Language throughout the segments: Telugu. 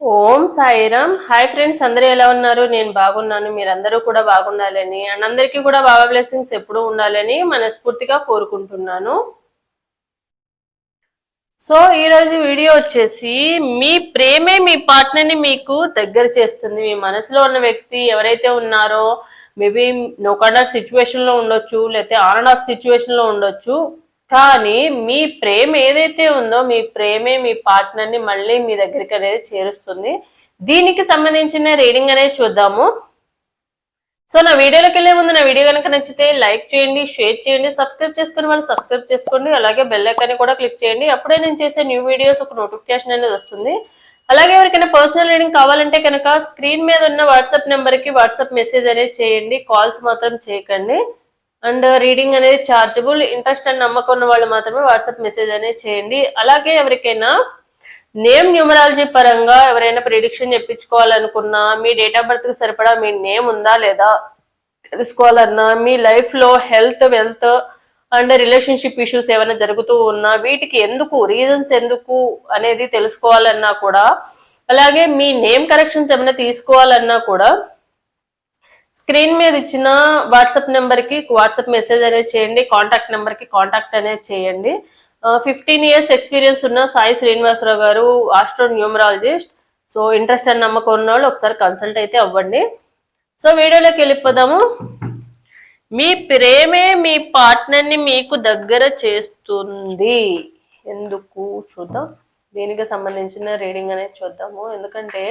ఓం సాయిరామ్. హాయ్ ఫ్రెండ్స్ అందరూ ఎలా ఉన్నారు? నేను బాగున్నాను. మీరందరూ కూడా బాగుండాలని అండ్ అందరికీ కూడా బాబా బ్లెస్సింగ్స్ ఎప్పుడూ ఉండాలని మనస్ఫూర్తిగా కోరుకుంటున్నాను. సో ఈరోజు వీడియో వచ్చేసి మీ ప్రేమే మీ పార్ట్నర్ని మీకు దగ్గర చేస్తుంది. మీ మనసులో ఉన్న వ్యక్తి ఎవరైతే ఉన్నారో మేబీ నో కలర్ సిచ్యువేషన్లో ఉండొచ్చు లేకపోతే ఆన్ అండ్ ఆఫ్ సిచ్యువేషన్లో ఉండొచ్చు. కానీ మీ ప్రేమ ఏదైతే ఉందో మీ ప్రేమే మీ పార్ట్నర్ని మళ్ళీ మీ దగ్గరికి అనేది చేరుస్తుంది. దీనికి సంబంధించిన రీడింగ్ అనేది చూద్దాము. సో నా వీడియోలోకి వెళ్ళే ముందు నా వీడియో కనుక నచ్చితే లైక్ చేయండి షేర్ చేయండి సబ్స్క్రైబ్ చేసుకుని వాళ్ళు సబ్స్క్రైబ్ చేసుకోండి. అలాగే బెల్ ఐకాన్ కూడా క్లిక్ చేయండి. అప్పుడే నేను చేసే న్యూ వీడియోస్ ఒక నోటిఫికేషన్ అనేది వస్తుంది. అలాగే ఎవరికైనా పర్సనల్ రీడింగ్ కావాలంటే కనుక స్క్రీన్ మీద ఉన్న వాట్సాప్ నెంబర్కి వాట్సాప్ మెసేజ్ అనేది చేయండి. కాల్స్ మాత్రం చేయకండి. అండ్ రీడింగ్ అనేది చార్జబుల్. ఇంట్రెస్ట్ అండ్ నమ్మకం ఉన్న వాళ్ళు మాత్రమే వాట్సాప్ మెసేజ్ అనేది చేయండి. అలాగే ఎవరికైనా నేమ్ న్యూమరాలజీ పరంగా ఎవరైనా ప్రిడిక్షన్ చెప్పించుకోవాలనుకున్నా మీ డేట్ ఆఫ్ బర్త్కి సరిపడా మీ నేమ్ ఉందా లేదా తెలుసుకోవాలన్నా మీ లైఫ్లో health wealth and relationship issues ఏమైనా జరుగుతూ ఉన్నా వీటికి ఎందుకు రీజన్స్ ఎందుకు అనేది తెలుసుకోవాలన్నా కూడా అలాగే మీ నేమ్ కరెక్షన్స్ ఏమైనా తీసుకోవాలన్నా కూడా స్క్రీన్ మీద ఇచ్చిన వాట్సాప్ నెంబర్కి వాట్సాప్ మెసేజ్ అనేది చేయండి కాంటాక్ట్ నెంబర్కి కాంటాక్ట్ అనేది చేయండి. ఫిఫ్టీన్ ఇయర్స్ ఎక్స్పీరియన్స్ ఉన్న సాయి శ్రీనివాసరావు గారు ఆస్ట్రో న్యూమరాలజిస్ట్. సో ఇంట్రెస్ట్ అని నమ్మకం ఉన్న వాళ్ళు ఒకసారి కన్సల్ట్ అయితే అవ్వండి. సో వీడియోలోకి వెళ్ళిపోదాము. మీ ప్రేమే మీ పార్ట్నర్ని మీకు దగ్గర చేస్తుంది. ఎందుకు? చూద్దాం. దీనికి సంబంధించిన రీడింగ్ అనేది చూద్దాము. ఎందుకంటే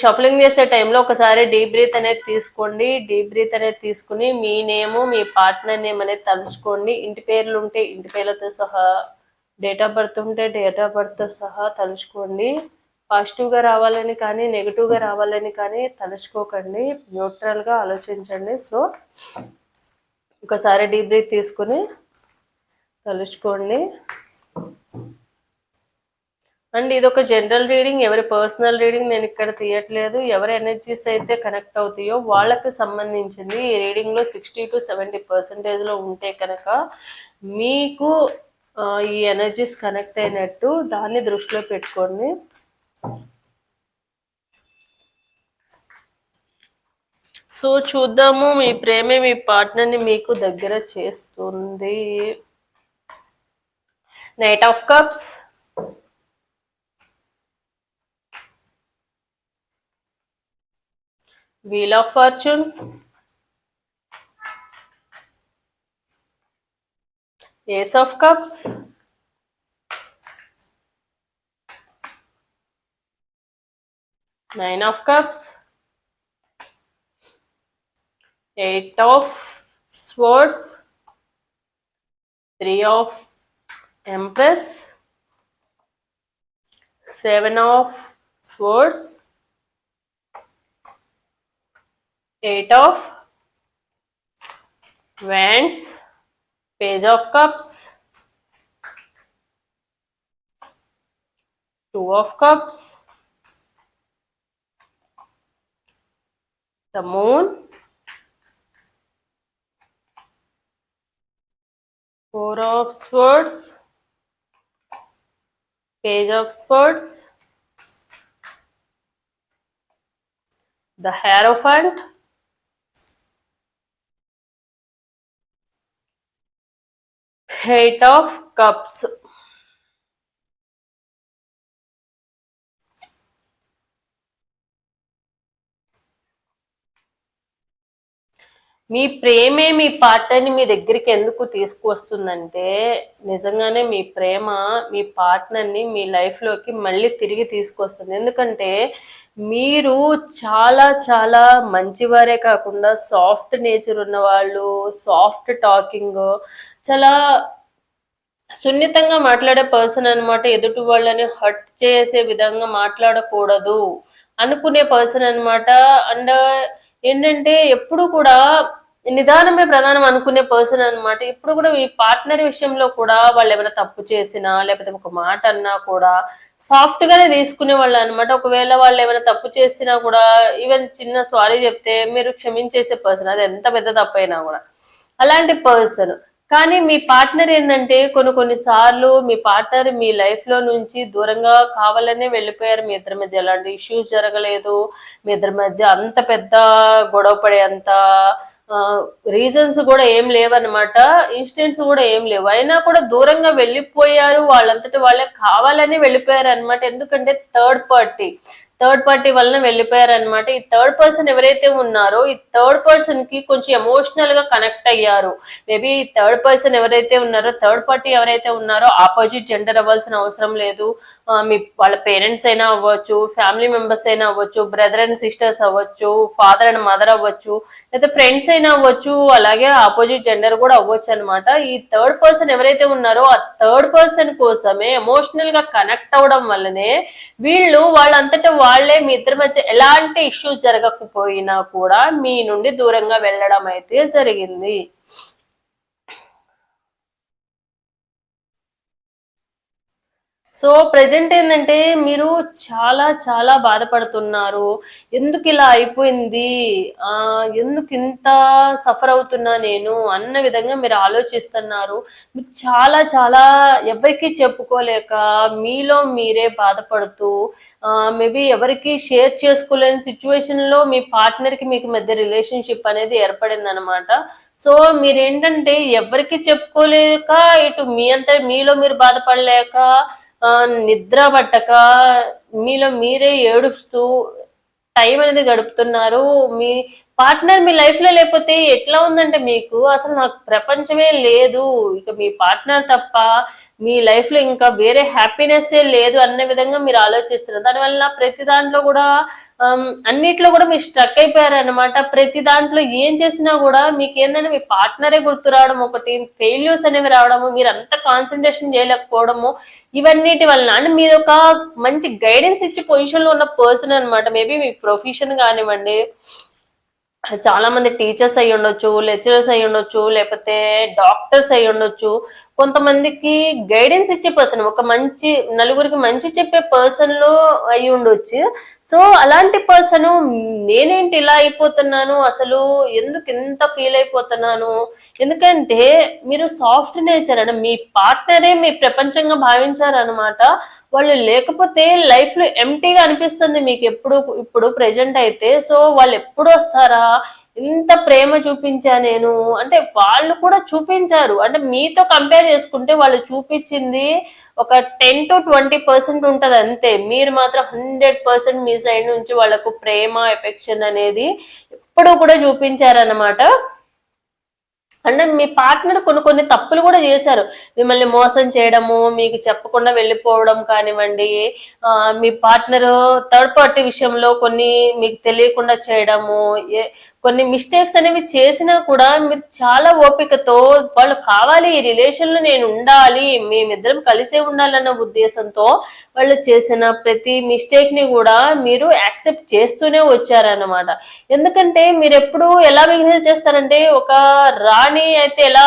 షఫలింగ్ చేసే టైంలో ఒకసారి డీప్ బ్రీత్ అనేది తీసుకోండి. డీప్ బ్రీత్ అనేది తీసుకుని మీ నేము మీ పార్ట్నర్ నేమ్ అనేది తలుచుకోండి. ఇంటి పేర్లు ఉంటే ఇంటి పేర్లతో సహా డేట్ ఆఫ్ బర్త్ ఉంటే డేట్ ఆఫ్ బర్త్తో సహా తలుచుకోండి. పాజిటివ్గా రావాలని కానీ నెగిటివ్గా రావాలని కానీ తలుచుకోకండి. న్యూట్రల్గా ఆలోచించండి. సో ఒకసారి డీప్ బ్రీత్ తీసుకుని తలుచుకోండి. అండ్ ఇది ఒక జనరల్ రీడింగ్ ఎవరి పర్సనల్ రీడింగ్ నేను ఇక్కడ తీయట్లేదు. ఎవరి ఎనర్జీస్ అయితే కనెక్ట్ అవుతాయో వాళ్ళకి సంబంధించింది ఈ రీడింగ్లో సిక్స్టీ టు సెవెంటీ పర్సెంటేజ్లో ఉంటే కనుక మీకు ఈ ఎనర్జీస్ కనెక్ట్ అయినట్టు దాన్ని దృష్టిలో పెట్టుకోండి. సో చూద్దాము మీ ప్రేమే మీ పార్ట్నర్ని మీకు దగ్గర చేస్తుంది. Knight of cups Wheel of Fortune, Ace of Cups, Nine of Cups, Eight of Swords, Three of Empress, Seven of Swords, Eight of Wands, Page of Cups, Two of Cups, the Moon, Four of Swords, Page of Swords, the Hierophant, eight of cups మీ ప్రేమే మీ పార్ట్నర్ని మీ దగ్గరికి ఎందుకు తీసుకువస్తుందంటే నిజంగానే మీ ప్రేమ మీ పార్ట్నర్ని మీ లైఫ్లోకి మళ్ళీ తిరిగి తీసుకొస్తుంది. ఎందుకంటే మీరు చాలా చాలా మంచివారే కాకుండా సాఫ్ట్ నేచర్ ఉన్న వాళ్ళు సాఫ్ట్ టాకింగ్ చాలా సున్నితంగా మాట్లాడే పర్సన్ అన్నమాట ఎదుటి వాళ్ళని హర్ట్ చేసే విధంగా మాట్లాడకూడదు అనుకునే పర్సన్ అన్నమాట. అండ్ ఏంటంటే ఎప్పుడు కూడా నిదానమే ప్రధానం అనుకునే పర్సన్ అన్నమాట. ఇప్పుడు కూడా మీ పార్ట్నర్ విషయంలో కూడా వాళ్ళు ఏమైనా తప్పు చేసినా లేకపోతే ఒక మాట అన్నా కూడా సాఫ్ట్ గానే తీసుకునే వాళ్ళు అనమాట ఒకవేళ వాళ్ళు ఏమైనా తప్పు చేసినా కూడా ఈవెన్ చిన్న సారీ చెప్తే మీరు క్షమించేసే పర్సన్. అది ఎంత పెద్ద తప్పైనా కూడా. అలాంటి పర్సన్. కానీ మీ పార్ట్నర్ ఏంటంటే కొన్ని కొన్ని సార్లు మీ పార్ట్నర్ మీ లైఫ్లో నుంచి దూరంగా కావాలనే వెళ్ళిపోయారు. మీ ఇద్దరి మధ్య ఎలాంటి ఇష్యూస్ జరగలేదు. మీ ఇద్దరి మధ్య అంత పెద్ద గొడవ పడే అంత రీజన్స్ కూడా ఏం లేవన్నమాట. ఇన్సిడెంట్స్ కూడా ఏం లేవు. అయినా కూడా దూరంగా వెళ్ళిపోయారు. వాళ్ళంతటి వాళ్ళే కావాలని వెళ్ళిపోయారు అనమాట ఎందుకంటే థర్డ్ పార్టీ థర్డ్ పార్టీ వలన వెళ్ళిపోయారనమాట ఈ థర్డ్ పర్సన్ ఎవరైతే ఉన్నారో ఈ థర్డ్ పర్సన్కి కొంచెం ఎమోషనల్గా కనెక్ట్ అయ్యారు. మేబీ ఈ థర్డ్ పర్సన్ ఎవరైతే ఉన్నారో థర్డ్ పార్టీ ఎవరైతే ఉన్నారో ఆపోజిట్ జెండర్ అవ్వాల్సిన అవసరం లేదు. మీ వాళ్ళ పేరెంట్స్ అయినా అవ్వచ్చు ఫ్యామిలీ మెంబర్స్ అయినా అవ్వచ్చు బ్రదర్ అండ్ సిస్టర్స్ అవ్వచ్చు ఫాదర్ అండ్ మదర్ అవ్వచ్చు లేదా ఫ్రెండ్స్ అయినా అవ్వచ్చు అలాగే ఆపోజిట్ జెండర్ కూడా అవ్వచ్చు అనమాట ఈ థర్డ్ పర్సన్ ఎవరైతే ఉన్నారో ఆ థర్డ్ పర్సన్ కోసమే ఎమోషనల్గా కనెక్ట్ అవడం వల్లనే వీళ్ళు వాళ్ళంతటా వాళ్ళే మీ ఇద్దరి మధ్య ఎలాంటి ఇష్యూస్ జరగకపోయినా కూడా మీ నుండి దూరంగా వెళ్ళడం అయితే జరిగింది. సో ప్రజెంట్ ఏంటంటే మీరు చాలా చాలా బాధపడుతున్నారు. ఎందుకు ఇలా అయిపోయింది? ఎందుకు ఇంత సఫర్ అవుతున్నా నేను? అన్న విధంగా మీరు ఆలోచిస్తున్నారు. మీరు చాలా చాలా ఎవరికి చెప్పుకోలేక మీలో మీరే బాధపడుతూ మేబీ ఎవరికి షేర్ చేసుకోలేని సిచ్యువేషన్లో మీ పార్ట్నర్కి మీకు మధ్య రిలేషన్షిప్ అనేది ఏర్పడింది అనమాట సో మీరేంటంటే ఎవరికి చెప్పుకోలేక ఇటు మీ అంతా మీలో మీరు బాధపడలేక నిద్ర పట్టక మీలో మీరే ఏడుస్తూ టైం అనేది గడుపుతున్నారు. మీ పార్ట్నర్ మీ లైఫ్లో లేకపోతే ఎట్లా ఉందంటే మీకు అసలు నాకు ప్రపంచమే లేదు. ఇక మీ పార్ట్నర్ తప్ప మీ లైఫ్లో ఇంకా వేరే హ్యాపీనెస్ లేదు అన్న విధంగా మీరు ఆలోచిస్తున్నారు. దానివల్ల ప్రతి దాంట్లో కూడా అన్నిట్లో కూడా మీరు స్ట్రక్ అయిపోయారు అనమాట ప్రతి దాంట్లో ఏం చేసినా కూడా మీకు ఏంటంటే మీ పార్ట్నరే గుర్తు రావడం ఒకటి ఫెయిల్యూర్స్ అనేవి రావడము మీరు అంత కాన్సన్ట్రేషన్ చేయలేకపోవడము ఇవన్నిటి వలన అంటే మీరు ఒక మంచి గైడెన్స్ ఇచ్చే పొజిషన్లో ఉన్న పర్సన్ అనమాట మేబీ మీ ప్రొఫెషన్ కానివ్వండి చాలా మంది టీచర్స్ అయి ఉండొచ్చు లెక్చరర్స్ అయి ఉండొచ్చు లేకపోతే డాక్టర్స్ అయి ఉండొచ్చు. కొంతమందికి గైడెన్స్ ఇచ్చే పర్సన్ ఒక మంచి నలుగురికి మంచి చెప్పే పర్సన్లో అయి ఉండొచ్చు. సో అలాంటి పర్సన్ నేనేంటి ఇలా అయిపోతున్నాను అసలు ఎందుకు ఇంత ఫీల్ అయిపోతున్నాను? ఎందుకంటే మీరు సాఫ్ట్ నేచర్ అని మీ పార్ట్నరే మీ ప్రపంచంగా భావించారనమాట వాళ్ళు లేకపోతే లైఫ్లో ఎంటీగా అనిపిస్తుంది మీకు ఎప్పుడు ఇప్పుడు ప్రెజెంట్ అయితే. సో వాళ్ళు ఎప్పుడు వస్తారా? ఇంత ప్రేమ చూపించా నేను. అంటే వాళ్ళు కూడా చూపించారు. అంటే మీతో కంపేర్ చేసుకుంటే వాళ్ళు చూపించింది ఒక టెన్ టు ట్వంటీ పర్సెంట్ ఉంటది అంతే. మీరు మాత్రం హండ్రెడ్ పర్సెంట్ మీ సైడ్ నుంచి వాళ్ళకు ప్రేమ ఎఫెక్షన్ అనేది ఎప్పుడు కూడా చూపించారన్నమాట. అంటే మీ పార్ట్నర్ కొన్ని కొన్ని తప్పులు కూడా చేశారు. మిమ్మల్ని మోసం చేయడము మీకు చెప్పకుండా వెళ్ళిపోవడం కానివ్వండి మీ పార్ట్నర్ థర్డ్ పార్టీ విషయంలో కొన్ని మీకు తెలియకుండా చేయడము ఏ- కొన్ని మిస్టేక్స్ అనేవి చేసినా కూడా మీరు చాలా ఓపికతో వాళ్ళు కావాలి ఈ రిలేషన్లో నేను ఉండాలి మేమిద్దరం కలిసే ఉండాలన్న ఉద్దేశంతో వాళ్ళు చేసిన ప్రతి మిస్టేక్ని కూడా మీరు యాక్సెప్ట్ చేస్తూనే వచ్చారన్నమాట. ఎందుకంటే మీరు ఎప్పుడు ఎలా బిహేవ్ చేస్తారంటే ఒక రాణి అయితే ఎలా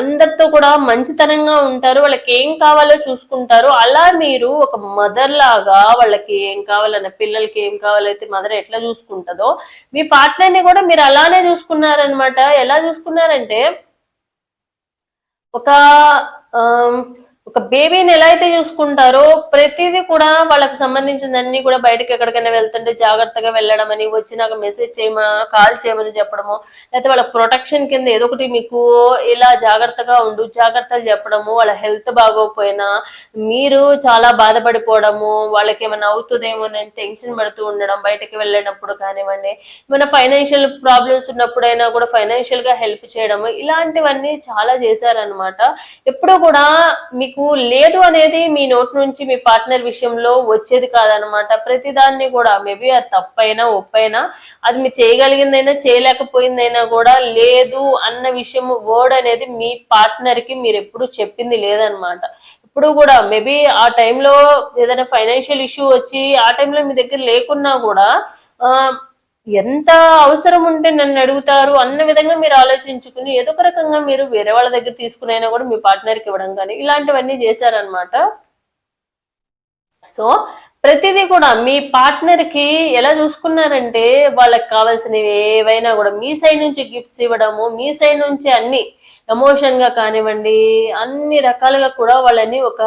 అందరితో కూడా మంచితనంగా ఉంటారు వాళ్ళకి ఏం కావాలో చూసుకుంటారు. అలా మీరు ఒక మదర్ లాగా వాళ్ళకి ఏం కావాలన్న పిల్లలకి ఏం కావాలైతే మదర్ ఎట్లా చూసుకుంటుందో మీ పార్ట్నర్ కూడా కూడా మీరు అలానే చూసుకున్నారనమాట ఎలా చూసుకున్నారంటే ఒక ఒక బేబీని ఎలా అయితే చూసుకుంటారో ప్రతిదీ కూడా వాళ్ళకి సంబంధించిందన్నీ కూడా బయటకి ఎక్కడికైనా వెళ్తుంటే జాగ్రత్తగా వెళ్ళడం అని వచ్చి నాకు మెసేజ్ చేయమని కాల్ చేయమని చెప్పడము లేకపోతే వాళ్ళ ప్రొటెక్షన్ కింద ఏదో ఒకటి మీకు ఇలా జాగ్రత్తగా ఉండు జాగ్రత్తలు చెప్పడము వాళ్ళ హెల్త్ బాగోకపోయినా మీరు చాలా బాధపడిపోవడము వాళ్ళకి ఏమైనా అవుతుందేమో నేను టెన్షన్ పడుతూ ఉండడం బయటకి వెళ్ళినప్పుడు కానివ్వండి ఏమైనా ఫైనాన్షియల్ ప్రాబ్లమ్స్ ఉన్నప్పుడైనా కూడా ఫైనాన్షియల్గా హెల్ప్ చేయడము ఇలాంటివన్నీ చాలా చేశారనమాట ఎప్పుడూ కూడా మీకు లేదు అనేది మీ నోటి నుంచి మీ పార్ట్నర్ విషయంలో వచ్చేది కాదనమాట ప్రతి దాన్ని కూడా మేబీ అది తప్పైనా ఒప్పైనా అది మీరు చేయగలిగిందైనా చేయలేకపోయిందైనా కూడా లేదు అన్న విషయం వర్డ్ అనేది మీ పార్ట్నర్కి మీరు ఎప్పుడు చెప్పింది లేదనమాట ఇప్పుడు కూడా మేబీ ఆ టైంలో ఏదైనా ఫైనాన్షియల్ ఇష్యూ వచ్చి ఆ టైంలో మీ దగ్గర లేకున్నా కూడా ఆ, ఎంత అవసరం ఉంటే నన్ను అడుగుతారు అన్న విధంగా మీరు ఆలోచించుకుని ఏదో ఒక రకంగా మీరు వేరే వాళ్ళ దగ్గర తీసుకునైనా కూడా మీ పార్ట్నర్కి ఇవ్వడం కానీ ఇలాంటివన్నీ చేశారనమాట సో ప్రతిదీ కూడా మీ పార్ట్నర్కి ఎలా చూసుకున్నారంటే వాళ్ళకి కావాల్సినవి ఏవైనా కూడా మీ సైడ్ నుంచి గిఫ్ట్స్ ఇవ్వడము మీ సైడ్ నుంచి అన్ని ఎమోషన్గా కానివ్వండి అన్ని రకాలుగా కూడా వాళ్ళని ఒక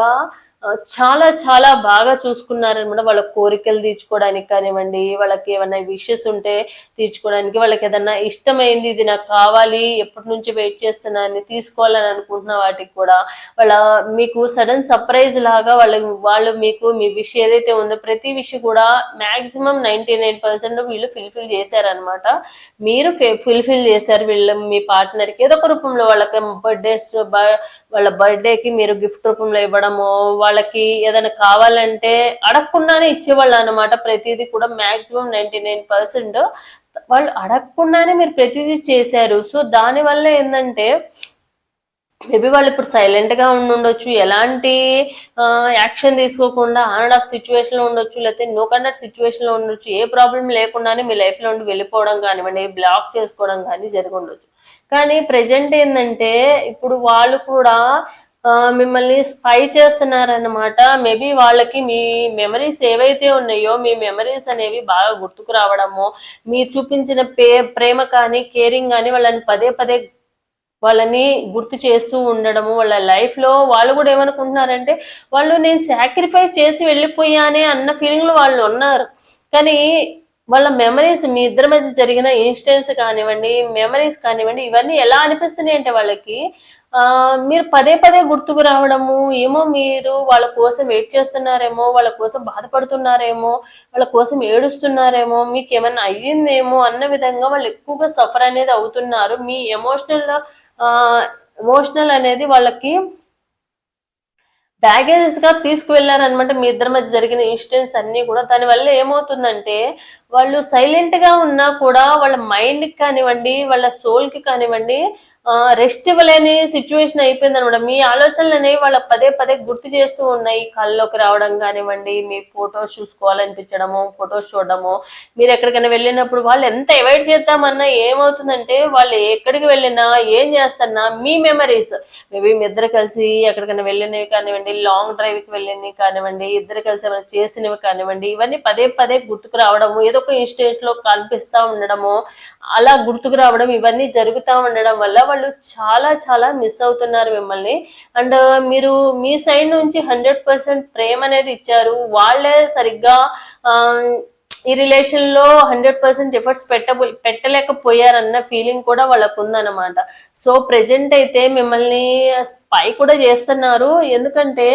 చాలా చాలా బాగా చూసుకున్నారనమాట వాళ్ళ కోరికలు తీర్చుకోవడానికి కానివ్వండి వాళ్ళకి ఏమైనా విషెస్ ఉంటే తీర్చుకోవడానికి వాళ్ళకి ఏదన్నా ఇష్టమైంది ఇది నాకు కావాలి ఎప్పటి నుంచి వెయిట్ అని తీసుకోవాలని అనుకుంటున్న వాటికి కూడా వాళ్ళ మీకు సడన్ సర్ప్రైజ్ లాగా వాళ్ళ వాళ్ళు మీకు మీ విష్ ఏదైతే ఉందో ప్రతి విషయం కూడా మ్యాక్సిమం నైంటీ నైన్ పర్సెంట్ వీళ్ళు ఫిల్ఫిల్ చేశారనమాట మీరు ఫుల్ఫిల్ చేశారు వీళ్ళు మీ పార్ట్నర్కి ఏదో ఒక రూపంలో వాళ్ళకి బర్త్డేస్ వాళ్ళ బర్త్డేకి మీరు గిఫ్ట్ రూపంలో ఇవ్వడము వాళ్ళకి ఏదైనా కావాలంటే అడగకుండానే ఇచ్చేవాళ్ళు అనమాట ప్రతిదీ కూడా మాక్సిమం నైన్టీ నైన్ పర్సెంట్ వాళ్ళు అడగకుండానే మీరు ప్రతిదీ చేశారు. సో దాని వల్ల ఏంటంటే మేబీ వాళ్ళు ఇప్పుడు సైలెంట్గా ఉండి ఉండొచ్చు ఎలాంటి యాక్షన్ తీసుకోకుండా ఆన్ ఆఫ్ సిచ్యువేషన్లో ఉండొచ్చు. లేకపోతే నో కండక్ట్ సిచ్యువేషన్లో ఉండొచ్చు. ఏ ప్రాబ్లం లేకుండానే మీ లైఫ్లో ఉండి వెళ్ళిపోవడం కానివ్వండి బ్లాక్ చేసుకోవడం కానీ జరిగి ఉండొచ్చు. కానీ ప్రజెంట్ ఏంటంటే ఇప్పుడు వాళ్ళు కూడా మిమ్మల్ని స్పై చేస్తున్నారన్నమాట. మేబీ వాళ్ళకి మీ మెమరీస్ ఏవైతే ఉన్నాయో మీ మెమరీస్ అనేవి బాగా గుర్తుకు రావడము మీరు చూపించిన పే ప్రేమ కానీ కేరింగ్ కానీ వాళ్ళని పదే పదే వాళ్ళని గుర్తు చేస్తూ ఉండడము వాళ్ళ లైఫ్లో వాళ్ళు కూడా ఏమనుకుంటున్నారంటే వాళ్ళు నేను సాక్రిఫైస్ చేసి వెళ్ళిపోయానే అన్న ఫీలింగ్లో వాళ్ళు ఉన్నారు. కానీ వాళ్ళ మెమరీస్ మీ ఇద్దరి మధ్య జరిగిన ఇన్సిడెంట్స్ కానివ్వండి మెమరీస్ కానివ్వండి ఇవన్నీ ఎలా అనిపిస్తున్నాయి అంటే వాళ్ళకి మీరు పదే పదే గుర్తుకు రావడము ఏమో మీరు వాళ్ళ కోసం వెయిట్ చేస్తున్నారేమో వాళ్ళ కోసం బాధపడుతున్నారేమో వాళ్ళ కోసం ఏడుస్తున్నారేమో మీకు ఏమన్నా అయ్యిందేమో అన్న విధంగా వాళ్ళు ఎక్కువగా సఫర్ అనేది అవుతున్నారు. మీ ఎమోషనల్ ఎమోషనల్ అనేది వాళ్ళకి బ్యాగేజెస్గా తీసుకువెళ్ళారనమాట మీ ఇద్దరి మధ్య జరిగిన ఇన్సిడెంట్స్ అన్ని కూడా. దాని వల్ల ఏమవుతుందంటే వాళ్ళు సైలెంట్గా ఉన్నా కూడా వాళ్ళ మైండ్కి కానివ్వండి వాళ్ళ సోల్కి కానివ్వండి రెస్ట్ ఇవ్వలేని సిచ్యువేషన్ అయిపోయింది అనమాట. మీ ఆలోచనలు అనేవి వాళ్ళ పదే పదే గుర్తు చేస్తూ ఉన్నాయి. కళ్ళలోకి రావడం కానివ్వండి మీ ఫొటోస్ చూసుకోవాలనిపించడము ఫొటోస్ చూడడము. మీరు ఎక్కడికైనా వెళ్ళినప్పుడు వాళ్ళు ఎంత అవాయిడ్ చేద్దామన్నా ఏమవుతుందంటే వాళ్ళు ఎక్కడికి వెళ్ళినా ఏం చేస్తున్నా మీ మెమరీస్ మేబీ మీ ఇద్దరు కలిసి ఎక్కడికైనా వెళ్ళినవి కానివ్వండి లాంగ్ డ్రైవ్కి వెళ్ళినవి కానివ్వండి ఇద్దరు కలిసి ఏమైనా చేసినవి కానివ్వండి ఇవన్నీ పదే పదే గుర్తుకు రావడము ఏదో ఒక ఇన్స్టెంట్లో కనిపిస్తా ఉండడము అలా గుర్తుకు రావడం ఇవన్నీ జరుగుతూ ఉండడం వల్ల వాళ్ళు చాలా చాలా మిస్ అవుతున్నారు మిమ్మల్ని. అండ్ uh, మీరు మీ సైడ్ నుంచి హండ్రెడ్ పర్సెంట్ ప్రేమ అనేది ఇచ్చారు. వాళ్ళే సరిగ్గా ఈ రిలేషన్లో హండ్రెడ్ పర్సెంట్ ఎఫర్ట్స్ పెట్టబో పెట్టలేకపోయారన్న ఫీలింగ్ కూడా వాళ్ళకు ఉందన్నమాట సో ప్రెజెంట్ అయితే మిమ్మల్ని స్పై కూడా చేస్తున్నారు. ఎందుకంటే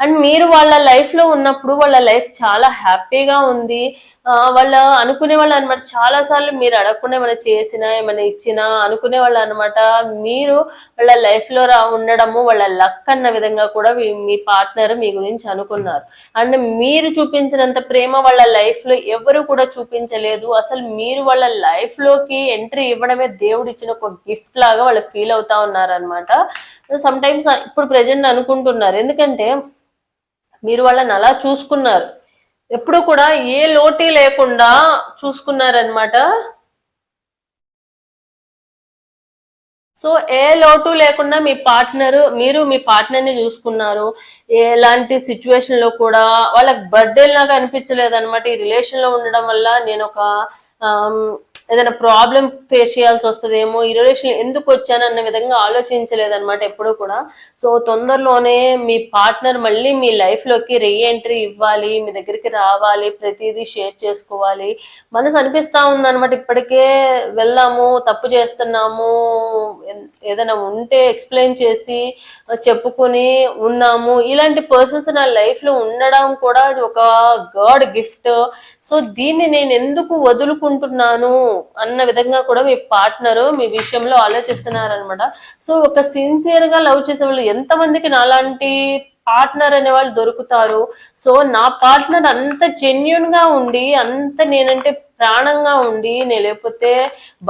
అండ్ మీరు వాళ్ళ లైఫ్లో ఉన్నప్పుడు వాళ్ళ లైఫ్ చాలా హ్యాపీగా ఉంది. వాళ్ళ అనుకునే వాళ్ళు అనమాట చాలా సార్లు మీరు అడగకుండా ఏమైనా చేసినా ఏమైనా ఇచ్చినా అనుకునే వాళ్ళు అనమాట మీరు వాళ్ళ లైఫ్లో రా ఉండడము వాళ్ళ లక్ అన్న విధంగా కూడా మీ- మీ పార్ట్నర్ మీ గురించి అనుకున్నారు. అండ్ మీరు చూపించినంత ప్రేమ వాళ్ళ లైఫ్లో ఎవరు కూడా చూపించలేదు. అసలు మీరు వాళ్ళ లైఫ్లోకి ఎంట్రీ ఇవ్వడమే దేవుడు ఇచ్చిన ఒక గిఫ్ట్ లాగా వాళ్ళు ఫీల్ అవుతా ఉన్నారనమాట సమ్ టైమ్స్ ఇప్పుడు ప్రజెంట్ అనుకుంటున్నారు. ఎందుకంటే మీరు వాళ్ళని అలా చూసుకున్నారు. ఎప్పుడు కూడా ఏ లోటీ లేకుండా చూసుకున్నారనమాట సో ఏ లోటు లేకుండా మీ పార్ట్నర్ మీరు మీ పార్ట్నర్ని చూసుకున్నారు. ఎలాంటి సిచ్యువేషన్లో కూడా వాళ్ళకి బర్త్డే లాగా అనిపించలేదు అనమాట ఈ రిలేషన్లో ఉండడం వల్ల నేను ఒక ఏదైనా ప్రాబ్లం ఫేస్ చేయాల్సి వస్తుందేమో ఈ రిలేషన్ ఎందుకు వచ్చాను అన్న విధంగా ఆలోచించలేదన్నమాట ఎప్పుడు కూడా. సో తొందరలోనే మీ పార్ట్నర్ మళ్ళీ మీ లైఫ్లోకి రీఎంట్రీ ఇవ్వాలి మీ దగ్గరికి రావాలి ప్రతిదీ షేర్ చేసుకోవాలి. మనసు అనిపిస్తా ఉందన్నమాట ఇప్పటికే వెళ్ళాము తప్పు చేస్తున్నాము ఏదైనా ఉంటే ఎక్స్ప్లెయిన్ చేసి చెప్పుకుని చెప్పుకొని ఉన్నాము. ఇలాంటి పర్సన్స్ నా లైఫ్లో ఉండడం కూడా ఒక గాడ్ గిఫ్ట్ సో దీన్ని నేను ఎందుకు వదులుకుంటున్నాను అన్న విధంగా కూడా మీ పార్ట్నర్ మీ విషయంలో ఆలోచిస్తున్నారనమాట సో ఒక సిన్సియర్గా లవ్ చేసే వాళ్ళు ఎంతమందికి నాలాంటి పార్ట్నర్ అనే వాళ్ళు దొరుకుతారు? సో నా పార్ట్నర్ అంత జెన్యున్గా ఉండి అంత నేనంటే ప్రాణంగా ఉండి నేను లేకపోతే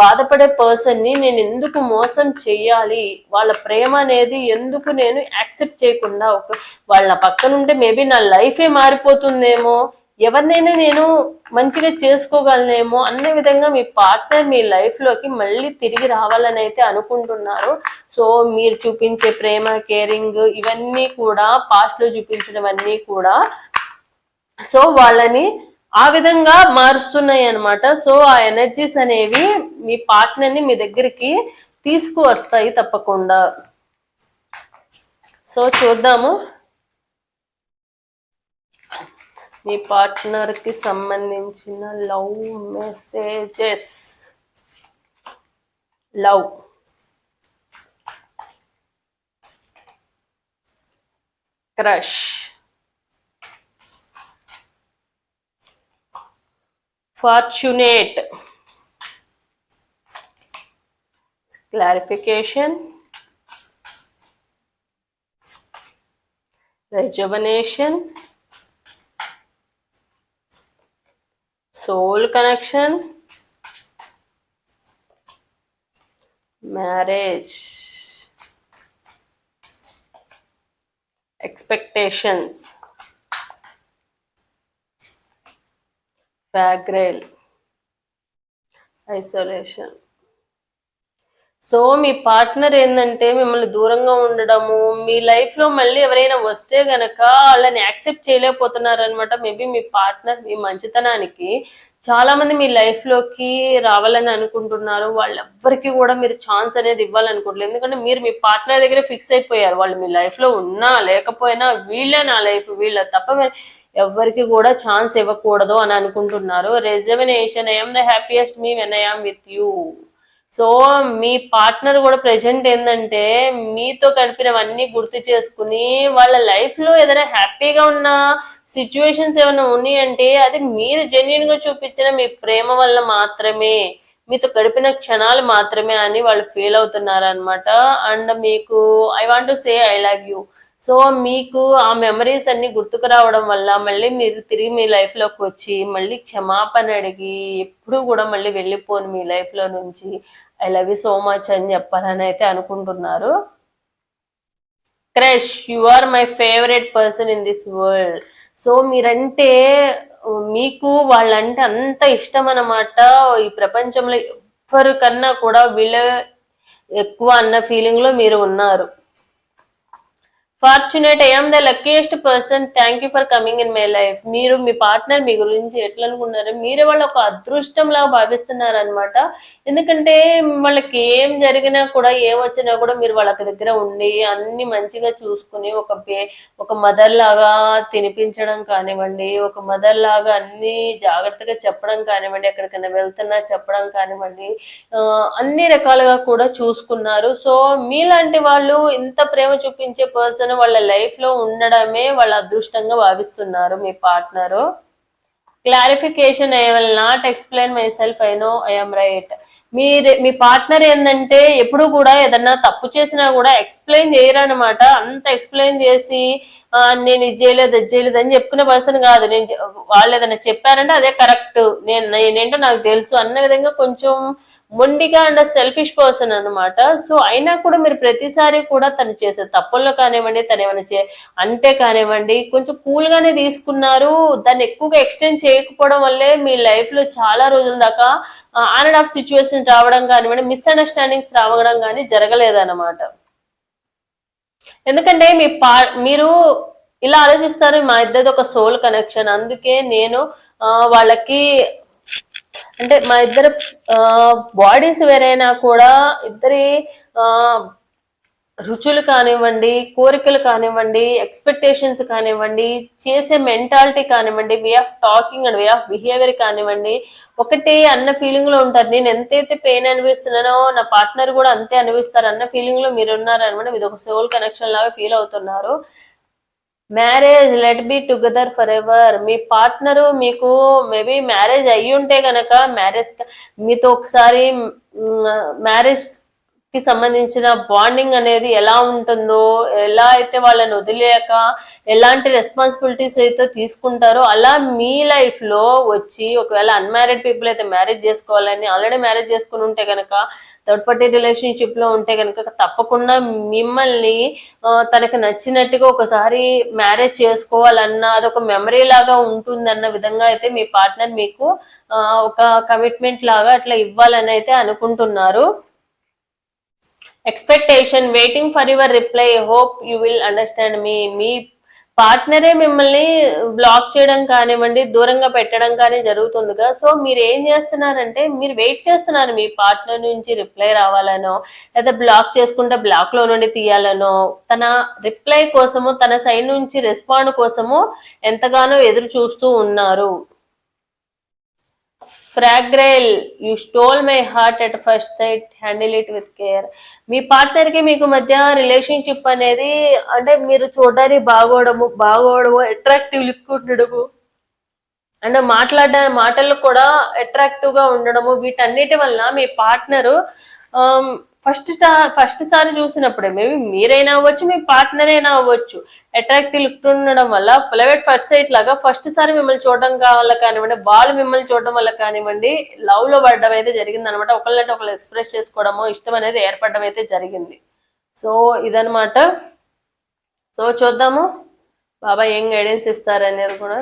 బాధపడే పర్సన్ని నేను ఎందుకు మోసం చెయ్యాలి? వాళ్ళ ప్రేమ అనేది ఎందుకు నేను యాక్సెప్ట్ చేయకుండా ఒక వాళ్ళ పక్కన ఉంటే మేబీ నా లైఫే మారిపోతుందేమో? ఎవరినైనా నేను మంచిగా చేసుకోగలనేమో? అన్న విధంగా మీ పార్ట్నర్ మీ లైఫ్లోకి మళ్ళీ తిరిగి రావాలని అయితే అనుకుంటున్నారు. సో మీరు చూపించే ప్రేమ కేరింగ్ ఇవన్నీ కూడా పాస్ట్లో చూపించినవన్నీ కూడా. సో వాళ్ళని ఆ విధంగా మారుస్తున్నాయి అన్నమాట. సో ఆ ఎనర్జీస్ అనేవి మీ పార్ట్నర్ని మీ దగ్గరికి తీసుకువస్తాయి తప్పకుండా. సో చూద్దాము. మీ పార్ట్నర్కి సంబంధించిన love messages love. Crush. fortunate. Clarification. Rejuvenation. Soul connection. Marriage. Expectations. Background isolation so మీ పార్ట్నర్ ఏంటంటే మిమ్మల్ని దూరంగా ఉండడము మీ లైఫ్లో మళ్ళీ ఎవరైనా వస్తే గనక వాళ్ళని యాక్సెప్ట్ చేయలేకపోతున్నారు అనమాట మేబీ మీ పార్ట్నర్ మీ మంచితనానికి చాలామంది మీ లైఫ్లోకి రావాలని అనుకుంటున్నారు. వాళ్ళెవ్వరికి కూడా మీరు ఛాన్స్ అనేది ఇవ్వాలనుకుంటున్నారు ఎందుకంటే మీరు మీ పార్ట్నర్ దగ్గర ఫిక్స్ అయిపోయారు. వాళ్ళు మీ లైఫ్లో ఉన్నా లేకపోయినా వీళ్ళే నా లైఫ్ వీళ్ళ తప్ప ఎవరికి ఎవ్వరికి కూడా ఛాన్స్ ఇవ్వకూడదు అని అనుకుంటున్నారు. Reservation I'm the happiest me when I'm with you so me partner కూడా ప్రెసెంట్ ఏంటంటే మీతో గడిపినవన్నీ గుర్తు చేసుకుని వాళ్ళ లైఫ్లో ఏదైనా హ్యాపీగా ఉన్న సిచ్యువేషన్స్ ఏమైనా ఉన్నాయంటే అది మీరు జెన్యున్గా చూపించిన మీ ప్రేమ వల్ల మాత్రమే మీతో గడిపిన క్షణాలు మాత్రమే అని వాళ్ళు ఫీల్ అవుతున్నారు అనమాట అండ్ మీకు I want to say I love you so మీకు ఆ మెమరీస్ అన్ని గుర్తుకు రావడం వల్ల మళ్ళీ మీరు తిరిగి మీ లైఫ్లోకి వచ్చి మళ్ళీ క్షమాపణ అడిగి ఎప్పుడు కూడా మళ్ళీ వెళ్ళిపోను మీ లైఫ్లో నుంచి. I love you so much అని చెప్పాలని అయితే అనుకుంటున్నారు. Crush you are my favourite person in this world so మీరంటే మీకు వాళ్ళంటే అంత ఇష్టం అన్నమాట. ఈ ప్రపంచంలో ఎవరికన్నా కూడా వీళ్ళ ఎక్కువ అన్న ఫీలింగ్లో మీరు ఉన్నారు. Fortunate I'm the luckiest person thank you for coming in my life మీరు మీ పార్ట్నర్ మీ గురించి ఎట్లా అనుకున్నారు మీరే వాళ్ళు ఒక అదృష్టం లాగా భావిస్తున్నారు అనమాట ఎందుకంటే వాళ్ళకి ఏం జరిగినా కూడా ఏం వచ్చినా కూడా మీరు వాళ్ళకి దగ్గర ఉండి అన్ని మంచిగా చూసుకుని ఒక పే ఒక మదర్ లాగా తినిపించడం కానివ్వండి ఒక మదర్ లాగా అన్ని జాగ్రత్తగా చెప్పడం కానివ్వండి ఎక్కడికైనా వెళ్తున్నా చెప్పడం కానివ్వండి అన్ని రకాలుగా కూడా చూసుకున్నారు. సో మీలాంటి వాళ్ళు ఇంత ప్రేమ చూపించే పర్సన్ వాళ్ళ లైఫ్లో ఉండడమే వాళ్ళ అదృష్టంగా భావిస్తున్నారు మీ partner clarification I will not explain myself I know I'm right మీ మీ పార్ట్నర్ ఏంటంటే ఎప్పుడు కూడా ఏదన్నా తప్పు చేసినా కూడా ఎక్స్ప్లెయిన్ చేయరనమాట అంత ఎక్స్ప్లెయిన్ చేసి నేను ఇది చేయలేదు అది చేయలేదు అని చెప్పుకునే పర్సన్ కాదు. నేను వాళ్ళు ఏదైనా చెప్పారంటే అదే కరెక్ట్ నేను నేనేంటో నాకు తెలుసు అన్న విధంగా కొంచెం మొండిగా అండ్ సెల్ఫిష్ పర్సన్ అనమాట సో అయినా కూడా మీరు ప్రతిసారి కూడా తను చేసే తప్పుల్లో కానివ్వండి తను ఏమైనా చే అంటే కానివ్వండి కొంచెం కూల్ గానే తీసుకున్నారు. దాన్ని ఎక్కువగా ఎక్స్టెండ్ చేయకపోవడం వల్లే మీ లైఫ్లో చాలా రోజుల దాకా ఆన్ అండ్ ఆఫ్ సిచ్యువేషన్ రావడం కానివ్వండి మిస్అండర్స్టాండింగ్స్ రావడం కానీ జరగలేదన్నమాట. ఎందుకంటే మీ పా మీరు ఇలా ఆలోచిస్తారు మా ఇద్దరిది ఒక సోల్ కనెక్షన్ అందుకే నేను వాళ్ళకి అంటే మా ఇద్దరు బాడీస్ వేరైనా కూడా ఇద్దరి రుచులు కానివ్వండి కోరికలు కానివ్వండి ఎక్స్పెక్టేషన్స్ కానివ్వండి చేసే మెంటాలిటీ కానివ్వండి way of talking and way of behaviour కానివ్వండి ఒకటే అన్న ఫీలింగ్లో ఉంటారు. నేను ఎంతైతే పెయిన్ అనిపిస్తున్నానో నా పార్ట్నర్ కూడా అంతే అనిపిస్తారు అన్న ఫీలింగ్లో మీరు ఉన్నారు అనమాట ఇది ఒక సోల్ కనెక్షన్ లాగా ఫీల్ అవుతున్నారు. Marriage let be together forever me partner మీకు మేబీ మ్యారేజ్ అయ్యి ఉంటే కనుక మ్యారేజ్ మీతో ఒకసారి మ్యారేజ్ కి సంబంధించిన బాండింగ్ అనేది ఎలా ఉంటుందో ఎలా అయితే వాళ్ళని వదిలేక ఎలాంటి రెస్పాన్సిబిలిటీస్ అయితే తీసుకుంటారో అలా మీ లైఫ్లో వచ్చి ఒకవేళ అన్మ్యారీడ్ పీపుల్ అయితే మ్యారేజ్ చేసుకోవాలని ఆల్రెడీ మ్యారేజ్ చేసుకుని ఉంటే కనుక థర్డ్ పార్టీ రిలేషన్షిప్లో ఉంటే కనుక తప్పకుండా మిమ్మల్ని తనకు నచ్చినట్టుగా ఒకసారి మ్యారేజ్ చేసుకోవాలన్న అదొక మెమరీ లాగా ఉంటుందన్న విధంగా అయితే మీ పార్ట్నర్ మీకు ఒక కమిట్మెంట్ లాగా అట్లా ఇవ్వాలని అయితే అనుకుంటున్నారు. Expectation waiting for your reply hope you will understand మీ మీ పార్ట్నరే మిమ్మల్ని బ్లాక్ చేయడం కానివ్వండి దూరంగా పెట్టడం కానీ జరుగుతుందిగా. సో మీరు ఏం చేస్తున్నారంటే మీరు వెయిట్ చేస్తున్నారు మీ పార్ట్నర్ నుంచి రిప్లై రావాలనో లేదా బ్లాక్ చేసుకుంటే బ్లాక్లో నుండి తీయాలనో తన రిప్లై కోసము తన సైడ్ నుంచి రెస్పాండ్ కోసము ఎంతగానో ఎదురు చూస్తూ ఉన్నారు. Fragile you stole my heart at first sight handle it with care మీ పార్ట్నర్కి మీకు మధ్య రిలేషన్షిప్ అనేది అంటే మీరు చూడడానికి బాగోవడము బాగోవడము అట్రాక్టివ్ లుక్ ఉండడము అండ్ మాట్లాడడం మాటలు కూడా అట్రాక్టివ్గా ఉండడము వీటన్నిటి వల్ల మీ పార్ట్నరు ఫస్ట్ ఫస్ట్ సారి చూసినప్పుడే మేబీ మీరైనా అవ్వచ్చు మీ పార్ట్నర్ అయినా అవ్వచ్చు. అట్రాక్టివ్ లుక్ ఉండడం వల్ల ఫ్లవెట్ ఫస్ట్ సైట్ లాగా ఫస్ట్ సారి మిమ్మల్ని చూడడం వల్ల కానివ్వండి వాళ్ళు మిమ్మల్ని చూడడం వల్ల కానివ్వండి లవ్లో పడడం అయితే జరిగింది అనమాట ఒకళ్ళంటే ఒకళ్ళు ఎక్స్ప్రెస్ చేసుకోవడము ఇష్టం అనేది ఏర్పడడం అయితే జరిగింది. సో ఇదనమాట. సో చూద్దాము. బాబా ఏం గైడెన్స్ ఇస్తారు అనేది కూడా.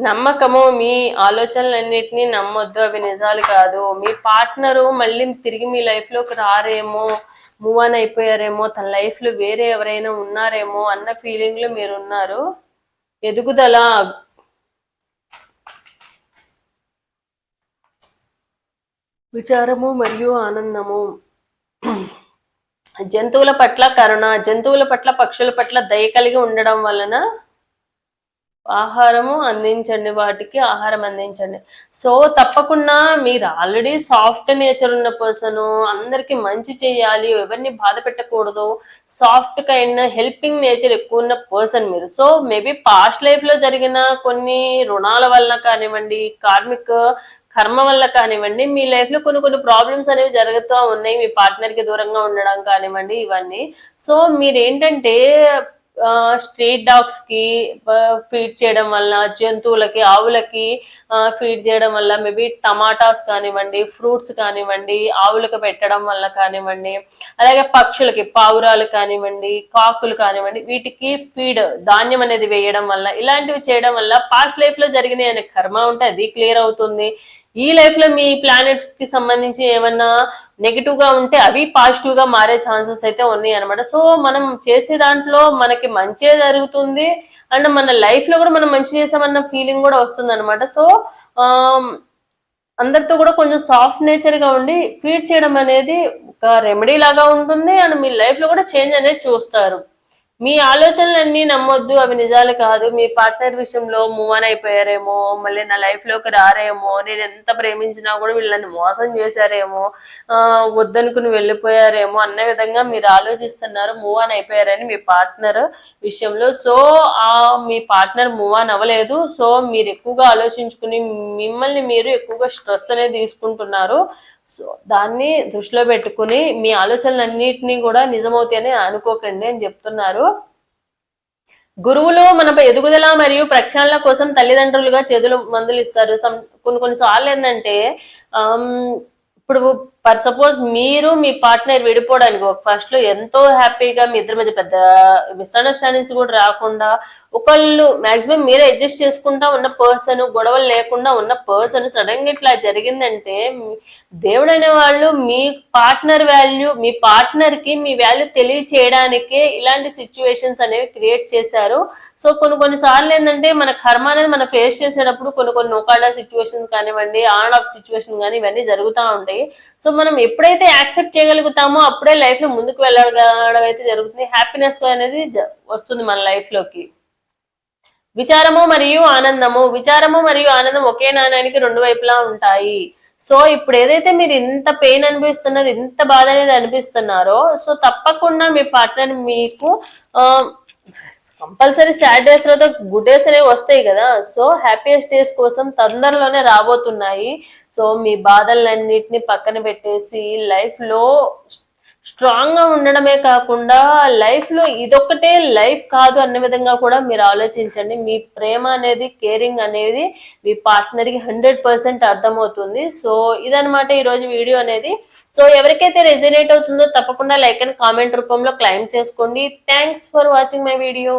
నమ్మకము మీ ఆలోచనలన్నిటినీ నమ్మొద్దు అవి నిజాలు కాదు. మీ పార్ట్నరు మళ్ళీ తిరిగి మీ లైఫ్లోకి రారేమో మూవ్ ఆన్ అయిపోయారేమో తన లైఫ్లో వేరే ఎవరైనా ఉన్నారేమో అన్న ఫీలింగ్లో మీరు ఉన్నారు ఎదుగుదల విచారము మరియు ఆనందము. జంతువుల పట్ల కరుణ జంతువుల పట్ల పక్షుల పట్ల దయ కలిగి ఉండడం వలన ఆహారము అందించండి వాటికి ఆహారం అందించండి. సో తప్పకుండా మీరు ఆల్రెడీ సాఫ్ట్ నేచర్ ఉన్న పర్సన్ అందరికి మంచి చేయాలి ఎవరిని బాధ పెట్టకూడదు. సాఫ్ట్ కైండ్ హెల్పింగ్ నేచర్ ఎక్కువ ఉన్న పర్సన్ మీరు. సో మేబీ పాస్ట్ లైఫ్లో జరిగిన కొన్ని రుణాల వల్ల కానివ్వండి కార్మిక కర్మ వల్ల కానివ్వండి మీ లైఫ్లో కొన్ని కొన్ని ప్రాబ్లమ్స్ అనేవి జరుగుతూ ఉన్నాయి. మీ పార్ట్నర్కి దూరంగా ఉండడం కానివ్వండి ఇవన్నీ. సో మీరేంటంటే స్ట్రీట్ డాగ్స్కి ఫీడ్ చేయడం వల్ల జంతువులకి ఆవులకి ఫీడ్ చేయడం వల్ల మేబీ టమాటాస్ కానివ్వండి ఫ్రూట్స్ కానివ్వండి ఆవులకు పెట్టడం వల్ల కానివ్వండి అలాగే పక్షులకి పావురాలు కానివ్వండి కాకులు కానివ్వండి వీటికి ఫీడ్ ధాన్యం అనేది వేయడం వల్ల ఇలాంటివి చేయడం వల్ల పాస్ట్ లైఫ్లో జరిగిన అనే కర్మ ఉంటే అది క్లియర్ అవుతుంది. ఈ లైఫ్లో మీ ప్లానెట్స్కి సంబంధించి ఏమన్నా నెగిటివ్గా ఉంటే అవి పాజిటివ్గా మారే ఛాన్సెస్ అయితే ఉన్నాయి అనమాట సో మనం చేసే దాంట్లో మనకి మంచి జరుగుతుంది అండ్ మన లైఫ్లో కూడా మనం మంచి చేసామన్న ఫీలింగ్ కూడా వస్తుంది అనమాట సో అందరితో కూడా కొంచెం సాఫ్ట్ నేచర్గా ఉండి ఫీడ్ చేయడం అనేది ఒక రెమెడీ లాగా ఉంటుంది అండ్ మీ లైఫ్లో కూడా చేంజ్ అనేది చూస్తారు. మీ ఆలోచనలన్నీ నమ్మొద్దు అవి నిజాలు కాదు. మీ పార్ట్నర్ విషయంలో మూవ్ ఆన్ అయిపోయారేమో మళ్ళీ నా లైఫ్లోకి రారేమో నేను ఎంత ప్రేమించినా కూడా వీళ్ళని మోసం చేశారేమో వద్దనుకుని వెళ్ళిపోయారేమో అన్న విధంగా మీరు ఆలోచిస్తున్నారు మూవ్ ఆన్ అయిపోయారని మీ పార్ట్నర్ విషయంలో. సో మీ పార్ట్నర్ మూవ్ ఆన్ అవ్వలేదు. సో మీరు ఎక్కువగా ఆలోచించుకుని మిమ్మల్ని మీరు ఎక్కువగా స్ట్రెస్ అనేది తీసుకుంటున్నారు. సో దాన్ని దృష్టిలో పెట్టుకుని మీ ఆలోచనలన్నింటినీ కూడా నిజమవుతాయని అనుకోకండి అని చెప్తున్నారు. గురువులు మన ఎదుగుదల మరియు ప్రక్షాళన కోసం తల్లిదండ్రులుగా చేతులు మందులు ఇస్తారు. కొన్ని కొన్నిసార్లు ఏంటంటే ఇప్పుడు ఫర్ సపోజ్ మీరు మీ పార్ట్నర్ విడిపోవడానికి ఒక ఫస్ట్లో ఎంతో హ్యాపీగా మీ ఇద్దరి మీద పెద్ద మిస్అండర్స్టాండింగ్స్ కూడా రాకుండా ఒకళ్ళు మాక్సిమం మీరే అడ్జస్ట్ చేసుకుంటా ఉన్న పర్సన్ గొడవలు లేకుండా ఉన్న పర్సన్ సడన్గా ఇట్లా జరిగిందంటే దేవుడు అనే వాళ్ళు మీ పార్ట్నర్ వాల్యూ మీ పార్ట్నర్కి మీ వాల్యూ తెలియచేయడానికే ఇలాంటి సిచ్యువేషన్స్ అనేవి క్రియేట్ చేశారు. సో కొన్ని కొన్ని సార్లు ఏంటంటే మన కర్మ అనేది మనం ఫేస్ చేసేటప్పుడు కొన్ని కొన్ని నోకాడా సిచ్యువేషన్ కానివ్వండి ఆన్ ఆఫ్ సిచ్యువేషన్ కానీ ఇవన్నీ జరుగుతూ ఉంటాయి. సో మనం ఎప్పుడైతే యాక్సెప్ట్ చేయగలుగుతామో అప్పుడే లైఫ్లో ముందుకు వెళ్ళగలగడం అయితే జరుగుతుంది. హ్యాపీనెస్ అనేది వస్తుంది మన లైఫ్లోకి విచారము మరియు ఆనందము. విచారము మరియు ఆనందం ఒకే నాణ్యానికి రెండు వైపులా ఉంటాయి. సో ఇప్పుడు ఏదైతే మీరు ఇంత పెయిన్ అనిపిస్తున్నారు ఇంత బాధ అనేది అనిపిస్తున్నారో సో తప్పకుండా మీ పార్ట్నర్ మీకు కంపల్సరీ సాడ్ డేస్ తర్వాత గుడ్ డేస్ అనేవి వస్తాయి కదా. సో హ్యాపీయెస్ట్ డేస్ కోసం తొందరలోనే రాబోతున్నాయి. సో మీ బాధలన్నిటిని పక్కన పెట్టేసి లైఫ్లో స్ట్రాంగ్గా ఉండడమే కాకుండా లైఫ్లో ఇదొక్కటే లైఫ్ కాదు అన్న విధంగా కూడా మీరు ఆలోచించండి. మీ ప్రేమ అనేది కేరింగ్ అనేది మీ పార్ట్నర్కి హండ్రెడ్ పర్సెంట్ అర్థమవుతుంది. సో ఇదనమాట ఈరోజు వీడియో అనేది. సో ఎవరికైతే రెజినేట్ అవుతుందో తప్పకుండా లైక్ అండ్ కామెంట్ రూపంలో క్లైమ్ చేసుకోండి. Thanks for watching my video